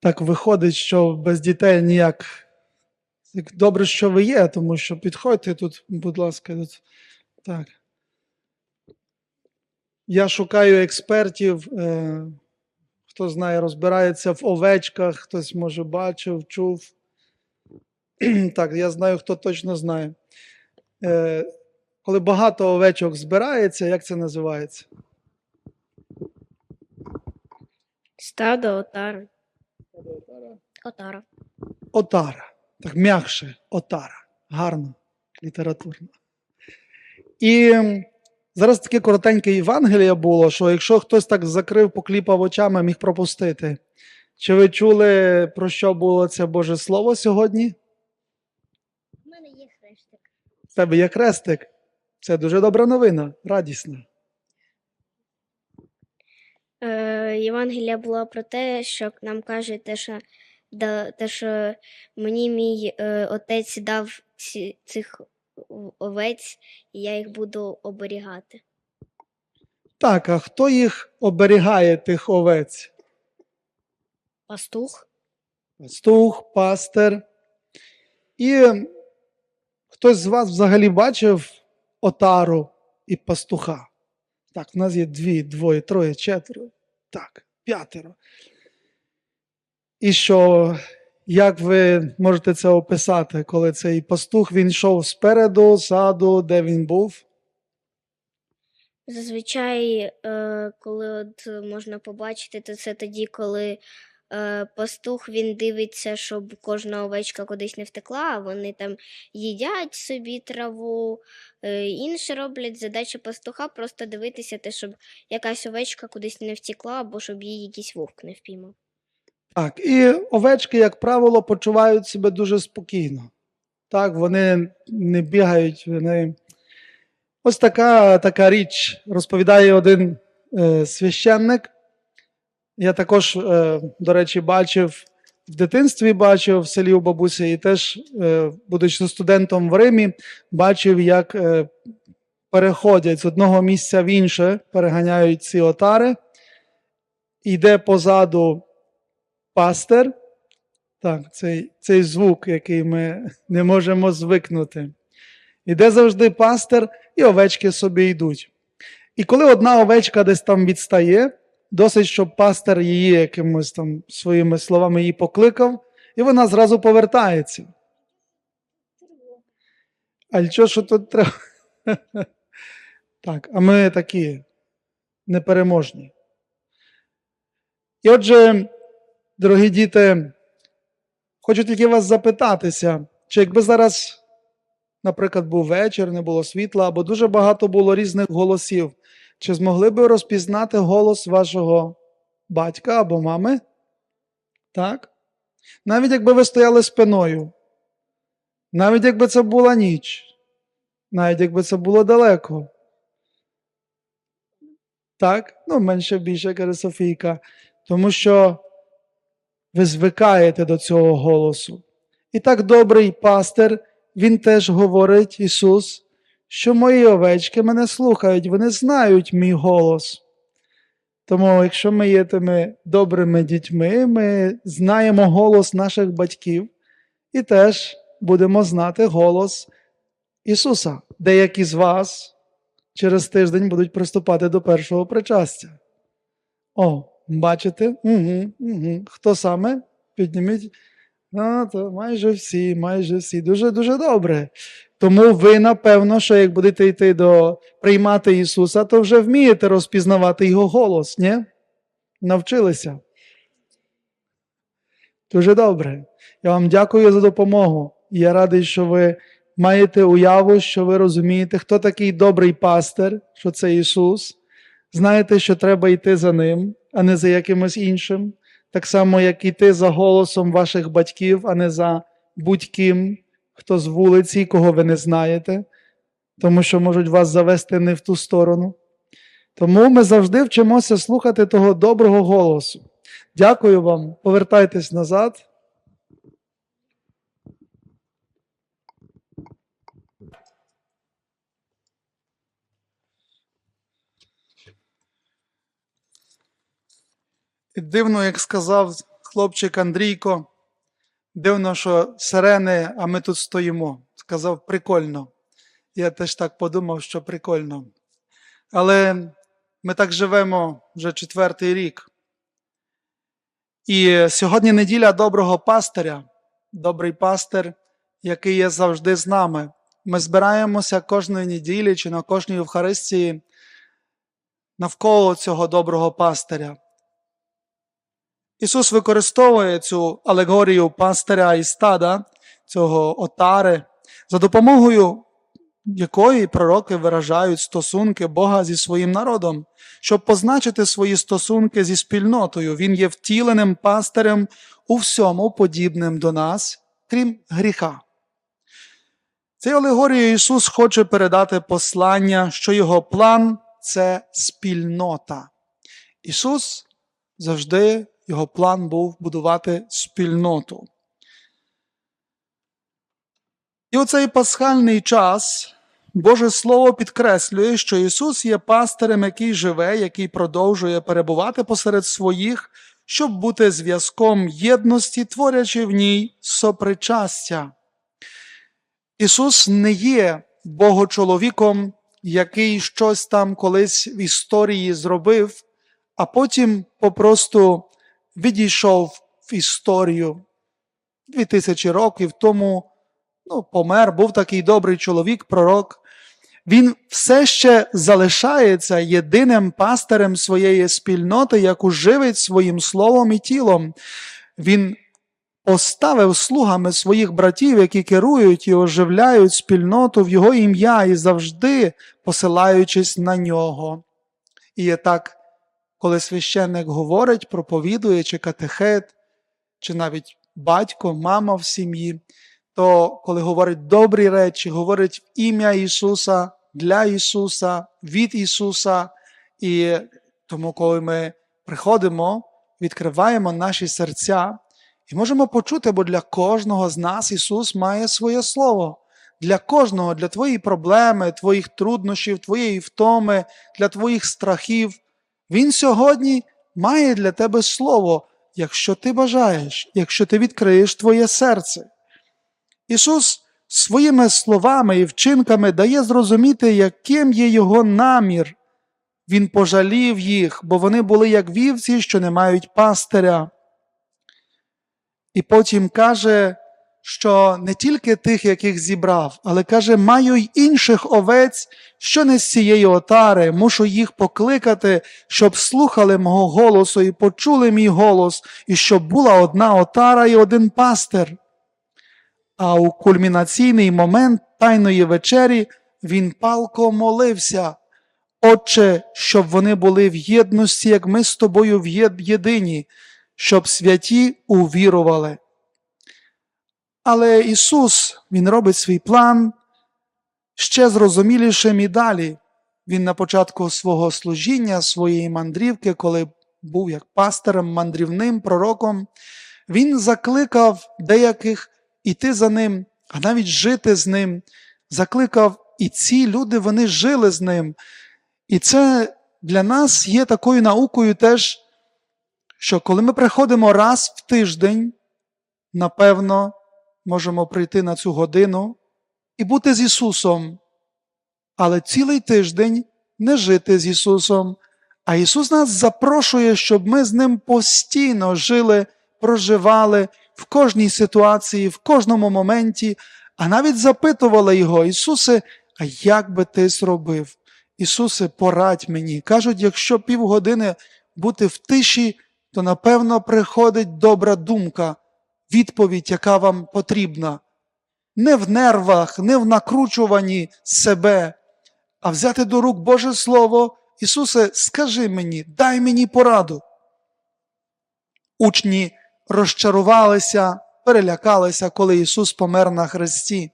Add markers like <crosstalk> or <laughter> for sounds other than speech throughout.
так виходить, що без дітей ніяк. Як Добре, що ви є, тому що підходьте тут, будь ласка, тут. Так. Я шукаю експертів. Е, хто знає, розбирається в овечках, хтось може бачив, чув. <clears throat> так, я знаю, хто точно знає. Е, коли багато овечок збирається, як це називається? Стадо отари. Отара. Отара. Так м'якше, отара. Гарно, літературно. І зараз таке коротеньке Євангеліє було, що якщо хтось так закрив, покліпав очами, міг пропустити. Чи ви чули, про що було це Боже Слово сьогодні? У мене є хрестик. В тебе є крестик. Це дуже добра новина, радісна. Е, Євангелія була про те, що нам каже те, що, да, те, що мені мій е, отець дав ці, цих овець, і я їх буду оберігати. Так, а хто їх оберігає, тих овець? Пастух? Пастух, пастир. І хтось з вас взагалі бачив отару і пастуха? Так, в нас є дві, двоє, троє, четверо. Так, п'ятеро. І що, як ви можете це описати, коли цей пастух він йшов спереду, ззаду, де він був? Зазвичай, е, коли от можна побачити, то це тоді, коли пастух він дивиться, щоб кожна овечка кудись не втекла, а вони там їдять собі траву, е, інше роблять. Задача пастуха просто дивитися, те, щоб якась овечка кудись не втекла, або щоб її якийсь вовк не впіймав. Так, і овечки, як правило, почувають себе дуже спокійно. Так, вони не бігають, вони. Ось така, така річ розповідає один е, священник. Я також, е, до речі, бачив в дитинстві, бачив в селі у бабусі, і теж, е, будучи студентом в Римі, бачив, як е, переходять з одного місця в інше, переганяють ці отари. Йде позаду пастир. Так, цей, цей звук, який ми не можемо звикнути. Іде завжди пастир, і овечки собі йдуть. І коли одна овечка десь там відстає, досить, щоб пастир її якимось там своїми словами її покликав, і вона зразу повертається. А що що тут треба? <laughs> Так, а ми такі непереможні. І отже, дорогі діти, хочу тільки вас запитатися, чи якби зараз, наприклад, був вечір, не було світла, або дуже багато було різних голосів, чи змогли би розпізнати голос вашого батька або мами? Так? Навіть якби ви стояли спиною, навіть якби це була ніч, навіть якби це було далеко. Так? Ну, менше більше, каже Софійка. Тому що ви звикаєте до цього голосу. І так добрий пастир, він теж говорить, Ісус, що мої овечки мене слухають, вони знають мій голос. Тому, якщо ми є тими добрими дітьми, ми знаємо голос наших батьків і теж будемо знати голос Ісуса. Деякі з вас через тиждень будуть приступати до першого причастя. О, бачите? Угу, угу. Хто саме? Підніміть. Ну, то майже всі, майже всі. Дуже дуже добре. Тому ви, напевно, що як будете йти до приймати Ісуса, то вже вмієте розпізнавати Його голос, ні? Навчилися. Дуже добре. Я вам дякую за допомогу. Я радий, що ви маєте уяву, що ви розумієте, хто такий добрий пастир, що це Ісус. Знаєте, що треба йти за Ним, а не за якимось іншим. Так само, як йти за голосом ваших батьків, а не за будь-ким, хто з вулиці, кого ви не знаєте, тому що можуть вас завести не в ту сторону. Тому ми завжди вчимося слухати того доброго голосу. Дякую вам. Повертайтесь назад. І дивно, як сказав хлопчик Андрійко. Дивно, що сирени, а ми тут стоїмо. Сказав, прикольно. Я теж так подумав, що прикольно. Але ми так живемо вже четвертий рік. І сьогодні неділя доброго пастиря, добрий пастир, який є завжди з нами. Ми збираємося кожної неділі чи на кожній Євхаристії навколо цього доброго пастиря. Ісус використовує цю алегорію пастиря і стада, цього отари, за допомогою якої пророки виражають стосунки Бога зі своїм народом, щоб позначити свої стосунки зі спільнотою. Він є втіленим пастирем у всьому подібним до нас, крім гріха. Цією алегорією Ісус хоче передати послання, що його план це спільнота. Ісус завжди його план був будувати спільноту. І у цей пасхальний час Боже Слово підкреслює, що Ісус є пастирем, який живе, який продовжує перебувати посеред своїх, щоб бути зв'язком єдності, творячи в ній сопричастя. Ісус не є богочоловіком, який щось там колись в історії зробив, а потім попросту відійшов в історію. Дві тисячі років тому ну, помер, був такий добрий чоловік, пророк. Він все ще залишається єдиним пастирем своєї спільноти, яку живить своїм словом і тілом. Він поставив слугами своїх братів, які керують і оживляють спільноту в його ім'я і завжди посилаючись на нього. І є так, коли священник говорить, проповідує, чи катехет, чи навіть батько, мама в сім'ї, то коли говорить добрі речі, говорить в ім'я Ісуса, для Ісуса, від Ісуса. І тому, коли ми приходимо, відкриваємо наші серця і можемо почути, бо для кожного з нас Ісус має своє Слово. Для кожного, для твоєї проблеми, твоїх труднощів, твоєї втоми, для твоїх страхів. Він сьогодні має для тебе слово, якщо ти бажаєш, якщо ти відкриєш твоє серце. Ісус своїми словами і вчинками дає зрозуміти, яким є Його намір. Він пожалів їх, бо вони були як вівці, що не мають пастиря. І потім каже, що не тільки тих, яких зібрав, але каже, маю й інших овець, що не з цієї отари, мушу їх покликати, щоб слухали мого голосу і почули мій голос, і щоб була одна отара і один пастир. А у кульмінаційний момент Тайної вечері він палко молився, Отче, щоб вони були в єдності, як ми з тобою в єдині, щоб святі увірували. Але Ісус, Він робить свій план ще зрозумілішим і далі. Він на початку свого служіння, своєї мандрівки, коли був як пастирем, мандрівним пророком, він закликав деяких іти за ним, а навіть жити з ним. Закликав, і ці люди вони жили з ним. І це для нас є такою наукою теж, що коли ми приходимо раз в тиждень, напевно, можемо прийти на цю годину і бути з Ісусом, але цілий тиждень не жити з Ісусом. А Ісус нас запрошує, щоб ми з Ним постійно жили, проживали в кожній ситуації, в кожному моменті, а навіть запитували Його, Ісусе, а як би ти зробив? Ісусе, порадь мені. Кажуть, якщо півгодини бути в тиші, то напевно приходить добра думка, відповідь, яка вам потрібна. Не в нервах, не в накручуванні себе, а взяти до рук Боже Слово. Ісусе, скажи мені, дай мені пораду. Учні розчарувалися, перелякалися, коли Ісус помер на хресті.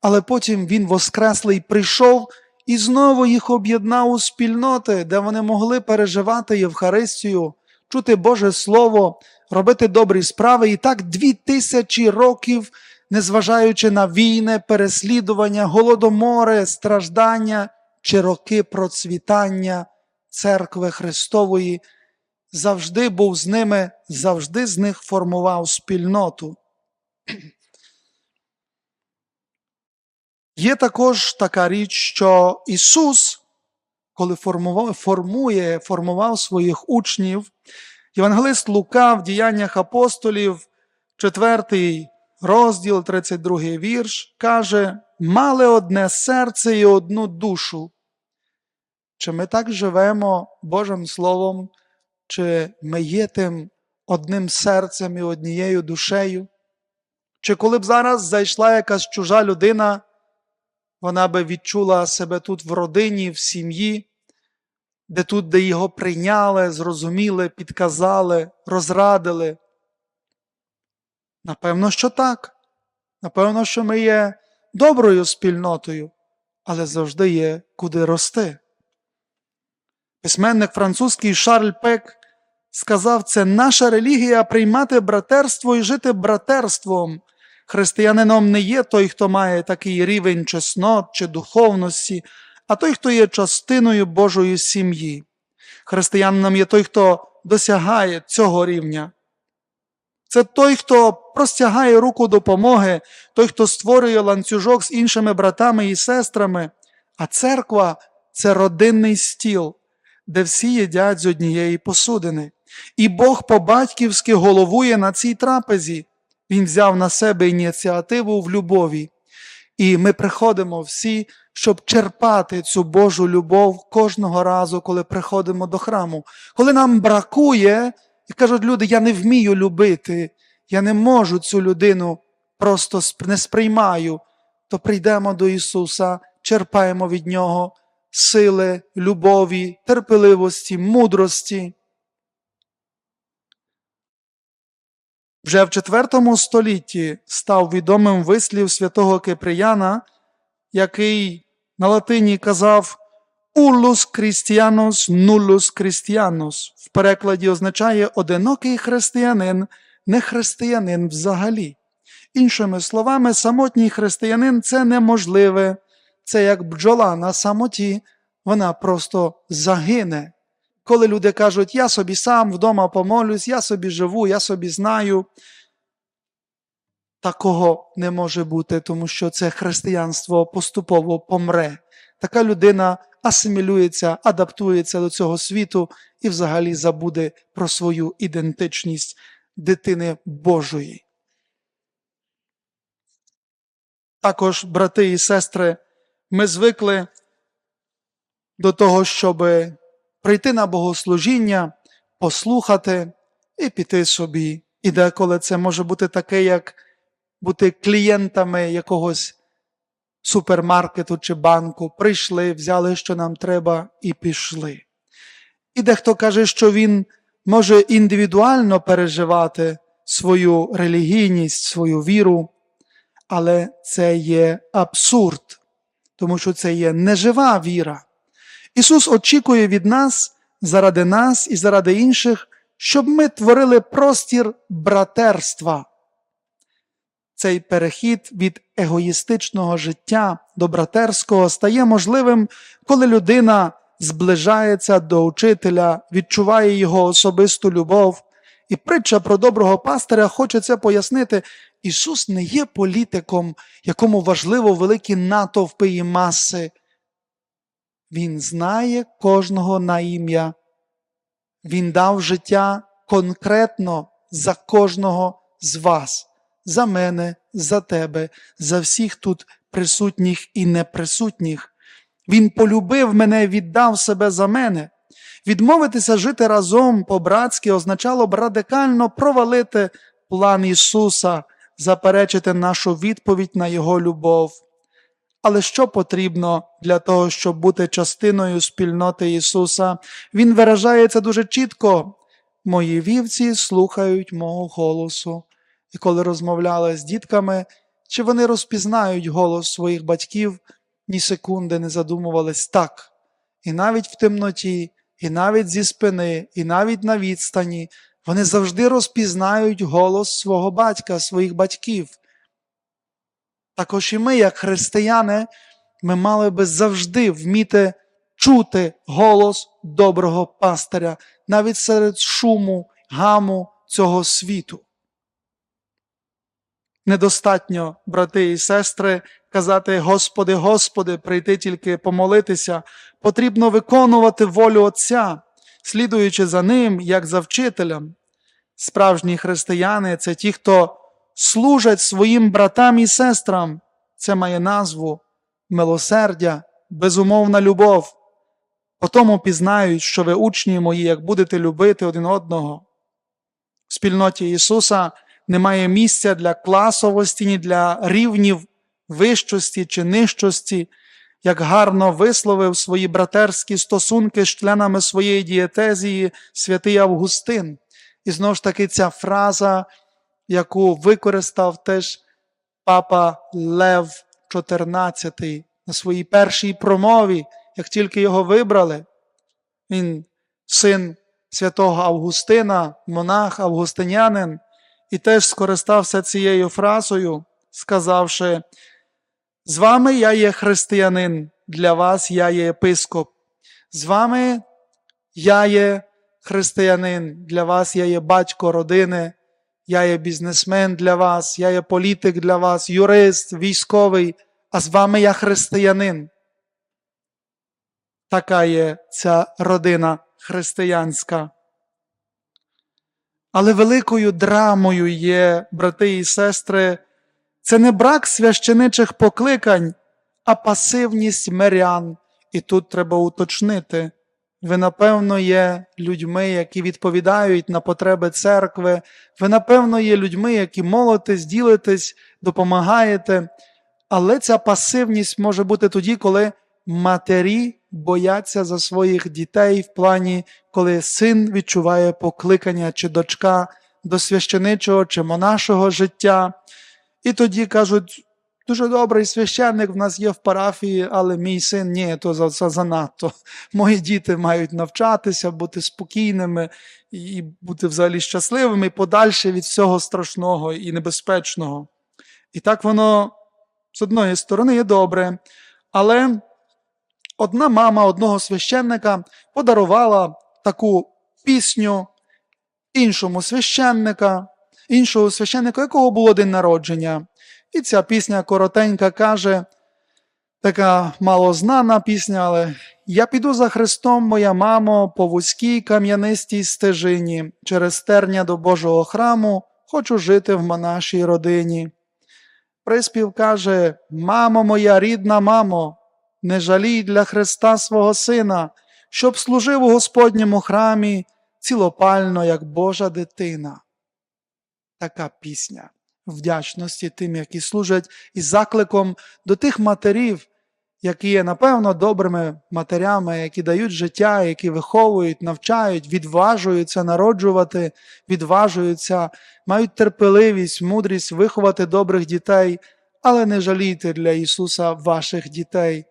Але потім Він воскреслий прийшов і знову їх об'єднав у спільноти, де вони могли переживати Євхаристію, чути Боже Слово, робити добрі справи. І так дві тисячі років, незважаючи на війни, переслідування, голодомори, страждання чи роки процвітання церкви Христової, завжди був з ними, завжди з них формував спільноту. Є також така річ, що Ісус, коли формував, формує, формував своїх учнів, Євангелист Лука в діяннях апостолів, 4 розділ, 32 вірш, каже: мали одне серце і одну душу. Чи ми так живемо Божим Словом, чи ми є тим одним серцем і однією душею? Чи коли б зараз зайшла якась чужа людина, вона би відчула себе тут в родині, в сім'ї, де тут, де його прийняли, зрозуміли, підказали, розрадили? Напевно, що так. Напевно, що ми є доброю спільнотою, але завжди є куди рости. Письменник французький Шарль Пек сказав, це наша релігія приймати братерство і жити братерством. Християнином не є той, хто має такий рівень чеснот чи духовності, а той, хто є частиною Божої сім'ї. Християнином є той, хто досягає цього рівня. Це той, хто простягає руку допомоги, той, хто створює ланцюжок з іншими братами і сестрами, а церква це родинний стіл, де всі їдять з однієї посудини. І Бог по-батьківськи головує на цій трапезі. Він взяв на себе ініціативу в любові. І ми приходимо всі, щоб черпати цю Божу любов кожного разу, коли приходимо до храму. Коли нам бракує, і кажуть люди, я не вмію любити, я не можу цю людину просто не сприймаю, то прийдемо до Ісуса, черпаємо від Нього сили, любові, терпеливості, мудрості. Вже в IV столітті став відомим вислів святого Киприяна, який на латині казав Ullus Christianus nullus Christianus. В перекладі означає одинокий християнин, не християнин взагалі. Іншими словами, самотній християнин це неможливе, це як бджола на самоті, вона просто загине. Коли люди кажуть, я собі сам вдома помолюсь, я собі живу, я собі знаю, такого не може бути, тому що це християнство поступово помре. Така людина асимілюється, адаптується до цього світу і взагалі забуде про свою ідентичність дитини Божої. Також, брати і сестри, ми звикли до того, щоб прийти на богослужіння, послухати і піти собі. І деколи це може бути таке, як бути клієнтами якогось супермаркету чи банку. Прийшли, взяли, що нам треба, і пішли. І дехто каже, що він може індивідуально переживати свою релігійність, свою віру, але це є абсурд, тому що це є нежива віра. Ісус очікує від нас заради нас і заради інших, щоб ми творили простір братерства. Цей перехід від егоїстичного життя до братерського стає можливим, коли людина зближається до учителя, відчуває його особисту любов. І притча про доброго пастиря хоче це пояснити. Ісус не є політиком, якому важливо великі натовпи і маси. Він знає кожного на ім'я. Він дав життя конкретно за кожного з вас, за мене, за тебе, за всіх тут присутніх і неприсутніх. Він полюбив мене, віддав себе за мене. Відмовитися жити разом по-братськи означало б радикально провалити план Ісуса, заперечити нашу відповідь на Його любов. Але що потрібно для того, щоб бути частиною спільноти Ісуса? Він виражає це дуже чітко. Мої вівці слухають мого голосу. І коли розмовляли з дітками, чи вони розпізнають голос своїх батьків, ні секунди не задумувались так. І навіть в темноті, і навіть зі спини, і навіть на відстані, вони завжди розпізнають голос свого батька, своїх батьків. Також і ми, як християни, ми мали би завжди вміти чути голос доброго пастиря, навіть серед шуму, гаму цього світу. Недостатньо, брати і сестри, казати Господи, Господи, прийти тільки помолитися. Потрібно виконувати волю Отця, слідуючи за ним, як за вчителем. Справжні християни це ті, хто служать своїм братам і сестрам. Це має назву милосердя, безумовна любов. Потому пізнають, що ви учні мої, як будете любити один одного. В спільноті Ісуса немає місця для класовості, ні для рівнів вищості чи нижчості, як гарно висловив свої братерські стосунки з членами своєї дієтезії святий Августин. І знову ж таки ця фраза, яку використав теж папа Лев XIV на своїй першій промові, як тільки його вибрали. Він син святого Августина, монах, августинянин, і теж скористався цією фразою, сказавши: З вами я є християнин, для вас я є епископ. З вами я є християнин, для вас я є батько родини, я є бізнесмен для вас, я є політик для вас, юрист, військовий, а з вами я християнин. Така є ця родина християнська. Але великою драмою є, брати і сестри, це не брак священичих покликань, а пасивність мирян. І тут треба уточнити. Ви, напевно, є людьми, які відповідають на потреби церкви. Ви, напевно, є людьми, які молитесь, ділитесь, допомагаєте. Але ця пасивність може бути тоді, коли матері бояться за своїх дітей в плані, коли син відчуває покликання чи дочка до священичого чи монашого життя. І тоді кажуть, дуже добрий священник в нас є в парафії, але мій син ні, то за, за занадто. Мої діти мають навчатися, бути спокійними і бути взагалі щасливими, подальше від всього страшного і небезпечного. І так воно з одної сторони є добре, але одна мама одного священника подарувала таку пісню іншому священника, іншого священника, якого було день народження. І ця пісня коротенька каже, така малознана пісня, але я піду за Христом, моя мамо, по вузькій кам'янистій стежині, через терня до Божого храму, хочу жити в монашій родині. Приспів каже: Мамо моя рідна мамо, не жалій для Христа свого Сина, щоб служив у Господньому храмі цілопально, як Божа дитина. Така пісня вдячності тим, які служать, і закликом до тих матерів, які є, напевно, добрими матерями, які дають життя, які виховують, навчають, відважуються народжувати, відважуються, мають терпеливість, мудрість виховати добрих дітей, але не жалійте для Ісуса ваших дітей.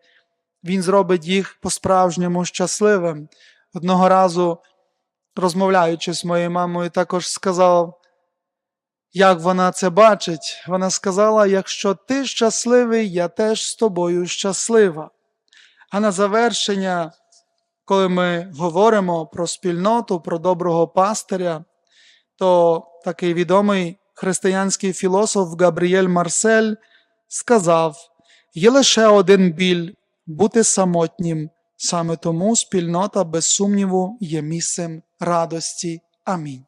Він зробить їх по-справжньому щасливим. Одного разу, розмовляючи з моєю мамою, також сказав, як вона це бачить. Вона сказала: якщо ти щасливий, я теж з тобою щаслива. А на завершення, коли ми говоримо про спільноту, про доброго пастиря, то такий відомий християнський філософ Габріель Марсель сказав: є лише один біль бути самотнім, саме тому спільнота, без сумніву, є місцем радості. Амінь.